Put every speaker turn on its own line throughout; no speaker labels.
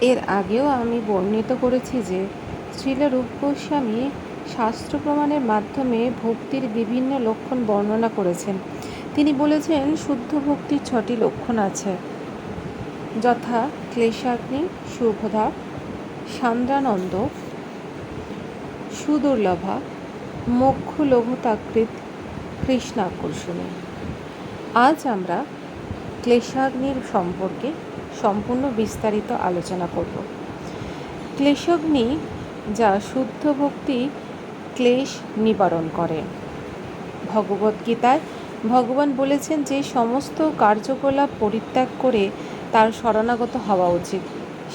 এর আগেও আমি বর্ণিত করেছি যে শ্রীল রূপ গোস্বামী শাস্ত্র প্রমাণের মাধ্যমে ভক্তির বিভিন্ন লক্ষণ বর্ণনা করেছেন। তিনি বলেছেন, শুদ্ধ ভক্তির ছটি লক্ষণ আছে। যথা ক্লেশাগ্নি শুভদা সান্দ্রানন্দ, সুদুর্লভা মোক্ষ লঘুতাকৃত কৃষ্ণাকর্ষণী। আজ আমরা ক্লেশাগ্নির সম্পর্কে সম্পূর্ণ বিস্তারিত আলোচনা করব। ক্লেশাগ্নি, যা শুদ্ধ ভক্তি, ক্লেশ নিবারণ করে। ভগবদ্গীতায় ভগবান বলেছেন যে, সমস্ত কার্যকলাপ পরিত্যাগ করে তার শরণাগত হওয়া উচিত।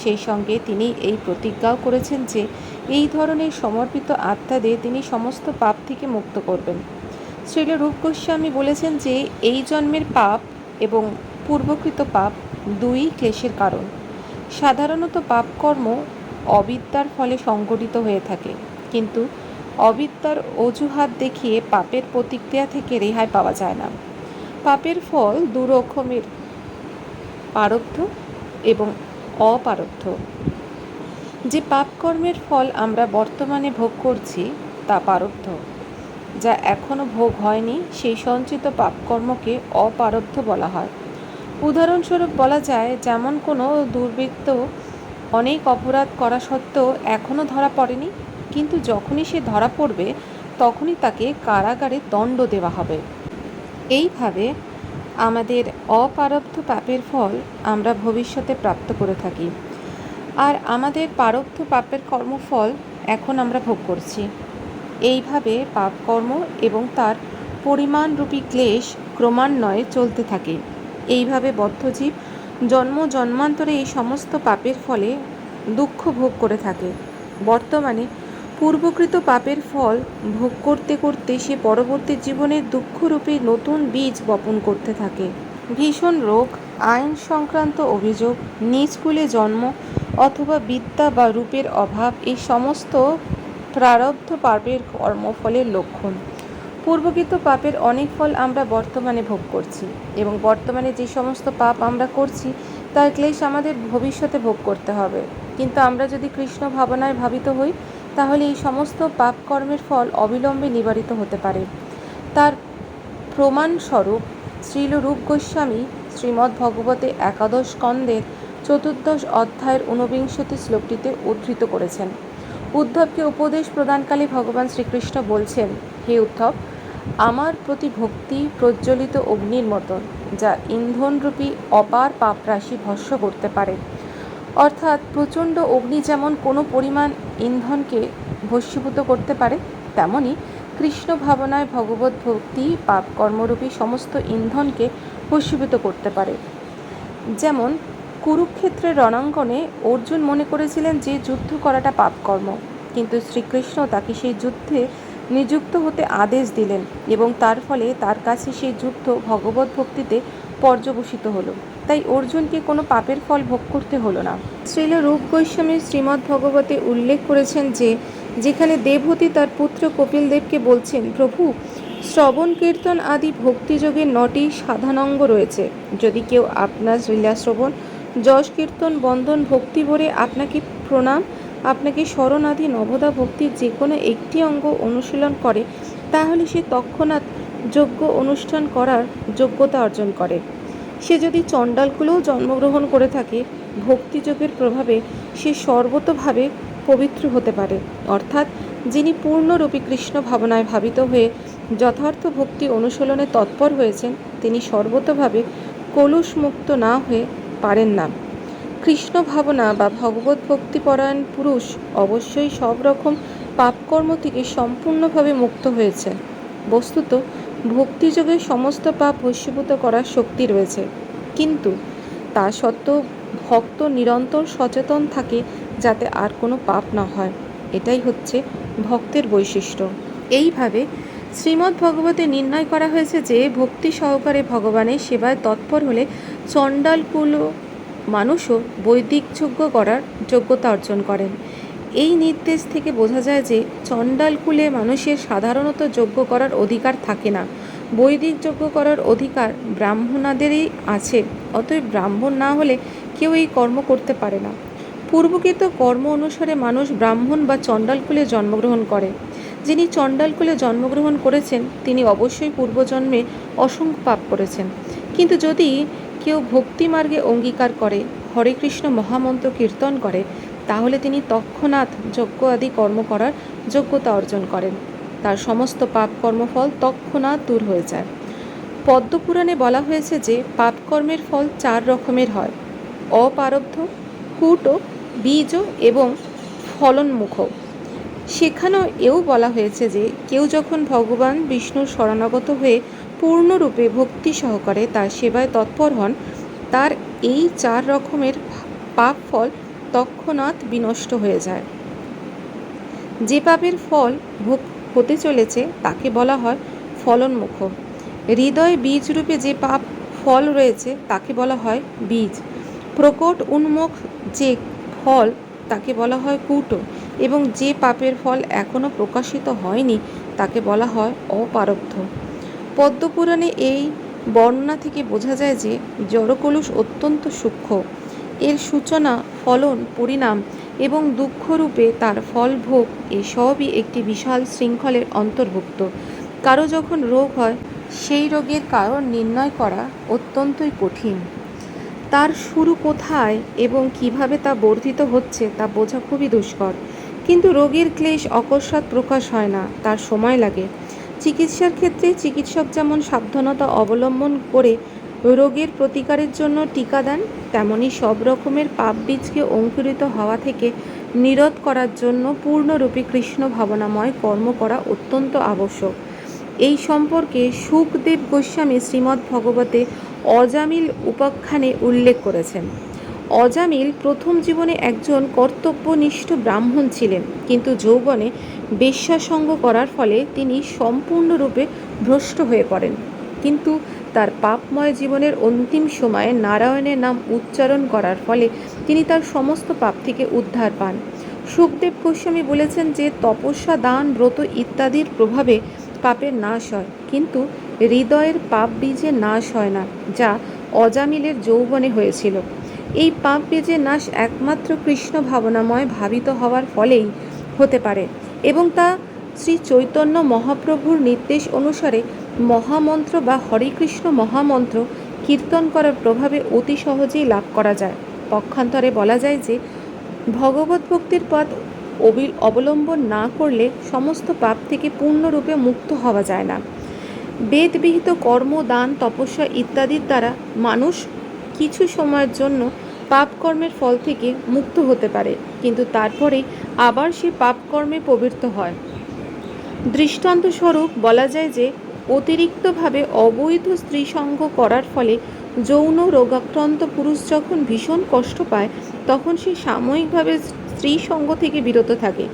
সেই সঙ্গে তিনি এই প্রতিজ্ঞাও করেছেন যে, এই ধরনের সমর্পিত আত্মাদের তিনি সমস্ত পাপ থেকে মুক্ত করবেন। শ্রীল রূপ গোস্বামী বলেছেন যে, এই জন্মের পাপ এবং পূর্বকৃত পাপ দুই ক্লেশের কারণ। সাধারণত পাপকর্ম অবিদ্যার ফলে সংগঠিত হয়ে থাকে, কিন্তু অবিদ্যার অজুহাত দেখিয়ে পাপের প্রতিক্রিয়া থেকে রেহাই পাওয়া যায় না। পাপের ফল দু রকমের পারব্ধ এবং অপারব্ধ যে পাপকর্মের ফল আমরা বর্তমানে ভোগ করছি, তা পারব্ধ যা এখনও ভোগ হয়নি, সেই সঞ্চিত পাপকর্মকে অপারব্ধ বলা হয়। উদাহরণস্বরূপ বলা যায়, যেমন কোনো দুর্বৃত্ত অনেক অপরাধ করা সত্ত্বেও এখনও ধরা পড়েনি, কিন্তু যখনই সে ধরা পড়বে, তখনই তাকে কারাগারে দণ্ড দেওয়া হবে। এইভাবে আমাদের অপারব্ধ পাপের ফল আমরা ভবিষ্যতে প্রাপ্ত করে থাকি। আর আমাদের পারব্ধ পাপের কর্মফল এখন আমরা ভোগ করছি। এইভাবে পাপকর্ম এবং তার পরিমাণরূপী ক্লেশ ক্রমান্বয়ে চলতে থাকে। এইভাবে বদ্ধজীব জন্ম জন্মান্তরে এই সমস্ত পাপের ফলে দুঃখ ভোগ করে থাকে। বর্তমানে পূর্বকৃত পাপের ফল ভোগ করতে করতে সে পরবর্তী জীবনের দুঃখরূপী নতুন বীজ বপন করতে থাকে। ভীষণ রোগ, আইন সংক্রান্ত অভিযোগ, নিজ কুলে জন্ম অথবা বিদ্যা বা রূপের অভাব এই সমস্ত প্রারব্ধ পাপের কর্মফলের লক্ষণ। পূর্বকৃত পাপের অনেক ফল আমরা বর্তমানে ভোগ করছি এবং বর্তমানে যে সমস্ত পাপ আমরা করছি, তার ক্লেশ আমাদের ভবিষ্যতে ভোগ করতে হবে। কিন্তু আমরা যদি কৃষ্ণ ভাবনায় ভাবিত হই, তাহলে এই সমস্ত পাপ কর্মের ফল অবিলম্বে নিবারিত হতে পারে। তার প্রমাণস্বরূপ শ্রীল রূপ গোস্বামী শ্রীমদ্ ভগবতে একাদশ স্কন্দের চতুর্দশ অধ্যায়ের ঊনবিংশতি শ্লোকটিতে উদ্ধৃত করেছেন। উদ্ধবকে উপদেশ প্রদানকালে ভগবান শ্রীকৃষ্ণ বলছেন, হে উদ্ধব আমার প্রতি ভক্তি প্রজ্বলিত অগ্নির মতন, যা ইন্ধনরূপী অপার পাপরাশি ভস্য করতে পারে। অর্থাৎ প্রচণ্ড অগ্নি যেমন কোনো পরিমাণ ইন্ধনকে ভস্মীভূত করতে পারে, তেমনি কৃষ্ণ ভাবনায় ভগবত ভক্তি, পাপ কর্মরূপী সমস্ত ইন্ধনকে ভস্মীভূত করতে পারে। যেমন কুরুক্ষেত্রের রণাঙ্গনে অর্জুন মনে করেছিলেন যে যুদ্ধ করাটা পাপকর্ম, কিন্তু শ্রীকৃষ্ণ তাকে সেই যুদ্ধে নিযুক্ত হতে আদেশ দিলেন এবং তার ফলে তার কাছে সেই যুদ্ধ ভগবত ভক্তিতে পর্যবসিত হলো। তাই অর্জুনকে কোনো পাপের ফল ভোগ করতে হলো না। শ্রীল রূপ গোস্বামী শ্রীমদ্ ভগবতে উল্লেখ করেছেন যে, যেখানে দেবহতী তার পুত্র কপিল দেবকে বলছেন, প্রভু, শ্রবণ, কীর্তন আদি ভক্তিযোগের নটি সাধানঙ্গ রয়েছে। যদি কেউ আপনার শ্রবণ যশ, কীর্তন, বন্ধন, ভক্তি ভরে আপনাকে প্রণাম আপনাকে স্মরণ আদি নবদা ভক্তির যে কোনো একটি অঙ্গ অনুশীলন করে, তাহলে সে তৎক্ষণাৎ যোগ্য অনুষ্ঠান করার যোগ্যতা অর্জন করে। সে যদি চণ্ডালকুলেও জন্মগ্রহণ করে থাকে ভক্তিযোগের প্রভাবে সে সর্বতভাবে পবিত্র হতে পারে। অর্থাৎ যিনি পূর্ণরূপী কৃষ্ণ ভাবনায় ভাবিত হয়ে যথার্থ ভক্তি অনুশীলনে তৎপর হয়েছেন, তিনি সর্বতভাবে কলুষমুক্ত না হয়ে পারেন না। কৃষ্ণ ভাবনা বা ভগবত ভক্তিপরায়ণ পুরুষ অবশ্যই সব রকম পাপকর্ম থেকে সম্পূর্ণভাবে মুক্ত হয়েছে। বস্তুত, ভক্তিযোগে সমস্ত পাপ ভস্মীভূত করার শক্তি রয়েছে। কিন্তু তা সত্ত্বেও ভক্ত নিরন্তর সচেতন থাকে যাতে আর কোনো পাপ না হয়। এটাই হচ্ছে ভক্তের বৈশিষ্ট্য। এইভাবে শ্রীমদ্ ভগবতে নির্ণয় করা হয়েছে যে, ভক্তি সহকারে ভগবানের সেবায় তৎপর হলে চণ্ডালকুল মানুষও বৈদিক যজ্ঞ করার যোগ্যতা অর্জন করেন। এই নির্দেশ থেকে বোঝা যায় যে চণ্ডালকুলে মানুষের সাধারণত যজ্ঞ করার অধিকার থাকে না। বৈদিক যজ্ঞ করার অধিকার ব্রাহ্মণাদেরই আছে, অতএব ব্রাহ্মণ না হলে কেউ এই কর্ম করতে পারে না। পূর্বকৃত কর্ম অনুসারে মানুষ ব্রাহ্মণ বা চণ্ডালকুলে জন্মগ্রহণ করে। যিনি চণ্ডালকুলে জন্মগ্রহণ করেছেন, তিনি অবশ্যই পূর্বজন্মে অসংখ্য পাপ করেছেন। কিন্তু যদি কেউ ভক্তি মার্গে অঙ্গীকার করে, হরে কৃষ্ণ মহামন্ত্র কীর্তন করে, তাহলে তিনি তৎক্ষণাৎ যজ্ঞ আদি কর্ম করার যোগ্যতা অর্জন করেন। তার সমস্ত পাপ কর্মফল তৎক্ষণাৎ দূর হয়ে যায়। পদ্মপুরাণে বলা হয়েছে যে পাপকর্মের ফল চার রকমের হয়। অপারব্ধ, কূট, বীজ এবং ফলনমুখ। সেখানেও এও বলা হয়েছে যে, কেউ যখন ভগবান বিষ্ণুর শরণাগত হয়ে পূর্ণরূপে ভক্তি সহকারে তার সেবায় তৎপর হন। তার এই চার রকমের পাপ ফল তৎক্ষণাৎ বিনষ্ট হয়ে যায়। যে পাপের ফল ভোগ হতে চলেছে তাকে বলা হয় ফলনমুখ। হৃদয় বীজরূপে যে পাপ ফল রয়েছে তাকে বলা হয় বীজ। প্রকট উন্মুখ যে ফল তাকে বলা হয় কূট এবং যে পাপের ফল এখনও প্রকাশিত হয়নি তাকে বলা হয় অপারব্ধ। পদ্মপুরাণে এই বর্ণনা থেকে বোঝা যায় যে জড়কলুষ অত্যন্ত সূক্ষ্ম। এর সূচনা, ফলন, পরিণাম এবং দুঃখরূপে তার ফল ভোগ এই সবই একটি বিশাল শৃঙ্খলের অন্তর্ভুক্ত। কারও যখন রোগ হয়, সেই রোগের কারণ নির্ণয় করা অত্যন্তই কঠিন। তার শুরু কোথায় এবং কীভাবে তা বর্ধিত হচ্ছে তা বোঝা খুবই দুষ্কর। কিন্তু রোগের ক্লেশ অকস্মাৎ প্রকাশ হয় না, তার সময় লাগে। চিকিৎসার ক্ষেত্রে চিকিৎসক যেমন সাবধানতা অবলম্বন করে রোগের প্রতিকারের জন্য টিকা দেন, তেমনি সব রকমের পাপ বীজকে অঙ্কুরিত হওয়া থেকে নিরোধ করার জন্য পূর্ণরূপে কৃষ্ণ ভাবনাময় কর্ম করা অত্যন্ত আবশ্যক। এই সম্পর্কে সুখদেব গোস্বামী শ্রীমদ্ ভগবতে অজামিল উপাখ্যানে উল্লেখ করেছেন। অজামিল প্রথম জীবনে একজন কর্তব্যনিষ্ঠ ব্রাহ্মণ ছিলেন, কিন্তু যৌবনে বেশ্যাসঙ্গ করার ফলে তিনি সম্পূর্ণরূপে ভ্রষ্ট হয়ে পড়েন। কিন্তু তার পাপময় জীবনের অন্তিম সময়ে নারায়ণের নাম উচ্চারণ করার ফলে তিনি তার সমস্ত পাপ থেকে উদ্ধার পান। সুখদেব গোস্বামী বলেছেন যে, তপস্যা, দান, ব্রত ইত্যাদির প্রভাবে পাপের নাশ হয়, কিন্তু হৃদয়ের পাপ বীজে নাশ হয় না, যা অজামিলের যৌবনে হয়েছিল। এই পাপ বীজের নাশ একমাত্র কৃষ্ণ ভাবনাময় ভাবিত হওয়ার ফলেই হতে পারে এবং তা শ্রী চৈতন্য মহাপ্রভুর নির্দেশ অনুসারে মহামন্ত্র বা হরে কৃষ্ণ মহামন্ত্র কীর্তন করার প্রভাবে অতি সহজেই লাভ করা যায়। পক্ষান্তরে বলা যায় যে, ভগবত ভক্তির পথ অবি- অবলম্বন না করলে সমস্ত পাপ থেকে পূর্ণরূপে মুক্ত হওয়া যায় না। বেদবিহিত কর্ম, দান, তপস্যা ইত্যাদির দ্বারা মানুষ কিছু সময়ের জন্য পাপকর্মের ফল থেকে মুক্ত হতে পারে, কিন্তু তারপরে আবার সে পাপকর্মে প্রবৃত্ত হয়। দৃষ্টান্তস্বরূপ বলা যায় যে, অতিরিক্তভাবে অবৈধ স্ত্রীসঙ্গ করার ফলে যৌন রোগাক্রান্ত পুরুষ যখন ভীষণ কষ্ট পায়, তখন সে সাময়িকভাবে স্ত্রী সঙ্গ থেকে বিরত থাকে।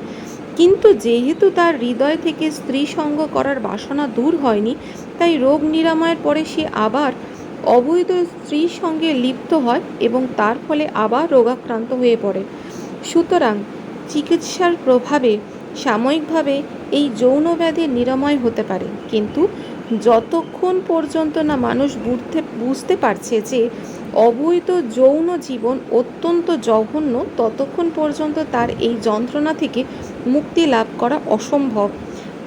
কিন্তু যেহেতু তার হৃদয় থেকে স্ত্রী সঙ্গ করার বাসনা দূর হয়নি, তাই রোগ নিরাময়ের পরে সে আবার অবৈধ স্ত্রীর সঙ্গে লিপ্ত হয় এবং তার ফলে আবার রোগাক্রান্ত হয়ে পড়ে। সুতরাং চিকিৎসার প্রভাবে সাময়িকভাবে এই যৌন ব্যাধি নিরাময় হতে পারে। কিন্তু যতক্ষণ পর্যন্ত না মানুষ বুঝতে বুঝতে পারছে যে অবৈধ যৌন জীবন অত্যন্ত জঘন্য, ততক্ষণ পর্যন্ত তার এই যন্ত্রণা থেকে মুক্তি লাভ করা অসম্ভব।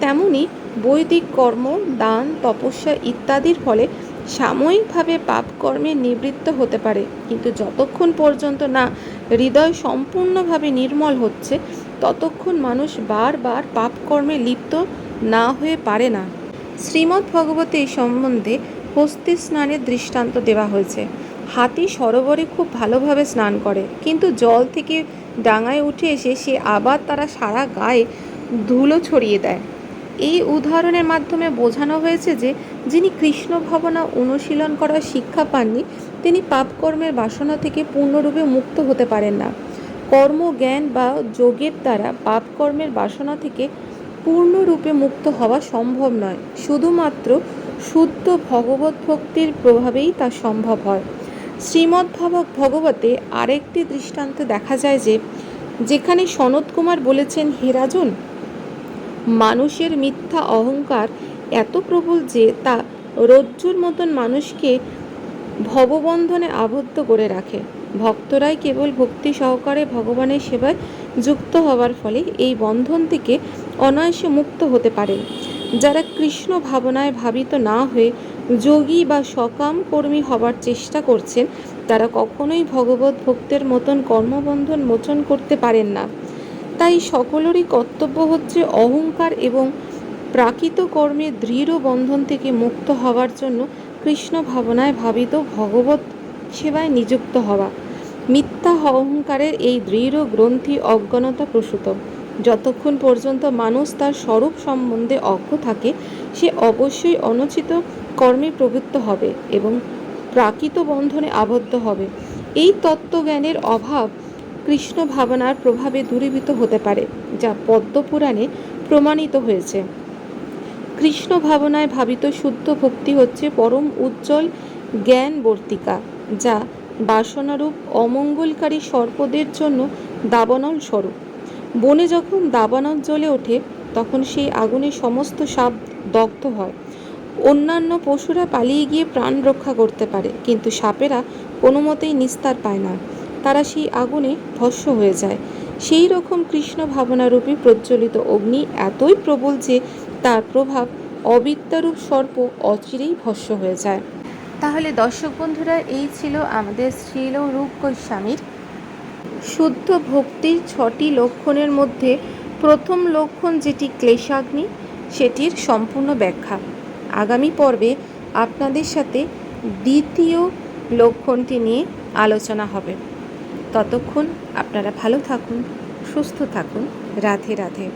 তেমনি বৈদিক কর্ম, দান, তপস্যা ইত্যাদির ফলে সাময়িকভাবে পাপকর্মে নিবৃত্ত হতে পারে, কিন্তু যতক্ষণ পর্যন্ত না হৃদয় সম্পূর্ণভাবে নির্মল হচ্ছে, ততক্ষণ মানুষ বারবার পাপকর্মে লিপ্ত না হয়ে পারে না। শ্রীমদ্ ভগবতে সম্বন্ধে হস্তি স্নানের দৃষ্টান্ত দেওয়া হয়েছে। হাতি সরোবরে খুব ভালোভাবে স্নান করে, কিন্তু জল থেকে ডাঙায় উঠে এসে সে আবার তারা সারা গায়ে ধুলো ছড়িয়ে দেয়। এই উদাহরণের মাধ্যমে বোঝানো হয়েছে যে যিনি কৃষ্ণ ভাবনা অনুশীলন করার শিক্ষা পাননি, তিনি পাপকর্মের বাসনা থেকে পূর্ণরূপে মুক্ত হতে পারেন না। কর্ম, জ্ঞান বা যোগের দ্বারা পাপকর্মের বাসনা থেকে পূর্ণরূপে মুক্ত হওয়া সম্ভব নয়। শুধুমাত্র শুদ্ধ ভগবত ভক্তির প্রভাবেই তা সম্ভব হয়। শ্রীমদ্ ভগবতে আরেকটি দৃষ্টান্ত দেখা যায় যে, যেখানে সনত কুমার বলেছেন হেরাজন মানুষের মিথ্যা অহংকার এত প্রবল যে তা রজ্জুর মতন মানুষকে ভববন্ধনে আবদ্ধ করে রাখে। ভক্তরাই কেবল ভক্তি সহকারে ভগবানের সেবায় যুক্ত হওয়ার ফলে এই বন্ধন থেকে অনায়াসে মুক্ত হতে পারেন যারা কৃষ্ণ ভাবনায় ভাবিত না হয়ে যোগী বা সকাম কর্মী হবার চেষ্টা করছেন, তারা কখনোই ভগবত ভক্তের মতন কর্মবন্ধন মোচন করতে পারেন না। তাই সকলেরই কর্তব্য হচ্ছে অহংকার এবং প্রাকৃত কর্মে দৃঢ় বন্ধন থেকে মুক্ত হওয়ার জন্য কৃষ্ণ ভাবনায় ভাবিত ভগবত সেবায় নিযুক্ত হওয়া। মিথ্যা অহংকারের এই দৃঢ় গ্রন্থি অজ্ঞানতা প্রসূত। যতক্ষণ পর্যন্ত মানুষ তার স্বরূপ সম্বন্ধে অজ্ঞ থাকে, সে অবশ্যই অনুচিত কর্মে প্রবৃত্ত হবে এবং প্রাকৃত বন্ধনে আবদ্ধ হবে। এই তত্ত্বজ্ঞানের অভাব কৃষ্ণ ভাবনার প্রভাবে দূরীভূত হতে পারে, যা পদ্মপুরাণে প্রমাণিত হয়েছে। কৃষ্ণ ভাবনায় ভাবিত শুদ্ধ ভক্তি হচ্ছে পরম উজ্জ্বল জ্ঞান বর্তিকা যা বাসনারূপ অমঙ্গলকারী সর্পদের জন্য দাবানল স্বরূপ। বনে যখন দাবানল জ্বলে ওঠে, তখন সেই আগুনে সমস্ত সাপ দগ্ধ হয়। অন্যান্য পশুরা পালিয়ে গিয়ে প্রাণ রক্ষা করতে পারে, কিন্তু সাপেরা কোনো মতেই নিস্তার পায় না। তারা সেই আগুনে ভস্ম হয়ে যায়। সেই রকম কৃষ্ণ ভাবনারূপী প্রজ্বলিত অগ্নি এতই প্রবল যে তার প্রভাব অবিদ্যারূপ সর্প অচিরেই ভস্ম হয়ে যায়। তাহলে দর্শক বন্ধুরা, এই ছিল আমাদের শ্রীল রূপ গোস্বামীর শুদ্ধ ভক্তির ছটি লক্ষণের মধ্যে প্রথম লক্ষণ যেটি ক্লেশাগ্নি, সেটির সম্পূর্ণ ব্যাখ্যা। আগামী পর্বে আপনাদের সাথে দ্বিতীয় লক্ষণটি নিয়ে আলোচনা হবে। ততক্ষণ আপনারা ভালো থাকুন, সুস্থ থাকুন। রাধে রাধে।